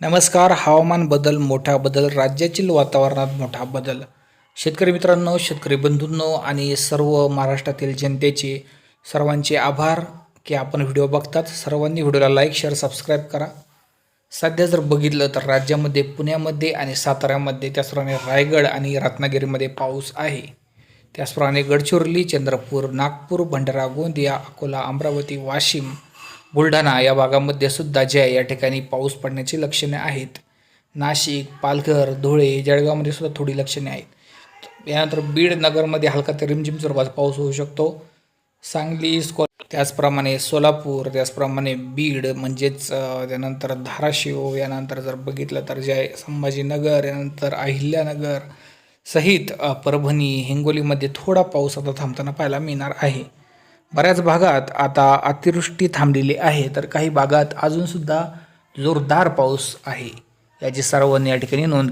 नमस्कार हवामान बदल मोठा बदल राज्यातील वातावरणात मोठा बदल. शेतकरी मित्रांनो शेतकरी बंधूंनो आणि सर्व महाराष्ट्रातील जनतेचे सर्वांचे आभार की आपण व्हिडिओ बघतात. सर्वांनी व्हिडिओला लाईक शेअर सबस्क्राईब करा. सध्या जर बघितलं तर राज्यामध्ये पुण्यामध्ये आणि साताऱ्यामध्ये त्याचप्रमाणे रायगड आणि रत्नागिरीमध्ये पाऊस आहे. त्याचप्रमाणे गडचिरोली चंद्रपूर नागपूर भंडारा गोंदिया अकोला अमरावती वाशिम बुलढाणा या भागामध्ये सुद्धा जे आहे या ठिकाणी पाऊस पडण्याची लक्षणे आहेत. नाशिक पालघर धुळे जळगावमध्ये सुद्धा थोडी लक्षणे आहेत. यानंतर बीड नगरमध्ये हलका ते रिमझिम स्वरूपाचा पाऊस होऊ शकतो. सांगली स्को त्याचप्रमाणे सोलापूर त्याचप्रमाणे बीड म्हणजेच त्यानंतर धाराशिव यानंतर जर बघितलं तर जे आहे संभाजीनगर यानंतर अहिल्यानगर सहित परभणी हिंगोलीमध्ये थोडा पाऊस आता थांबताना पाहायला मिळणार आहे. बऱ्याच भागात आता अतिवृष्टी थांबलेली आहे तर काही भागात अजूनसुद्धा जोरदार पाऊस आहे. याची सर्वांनी या ठिकाणी नोंद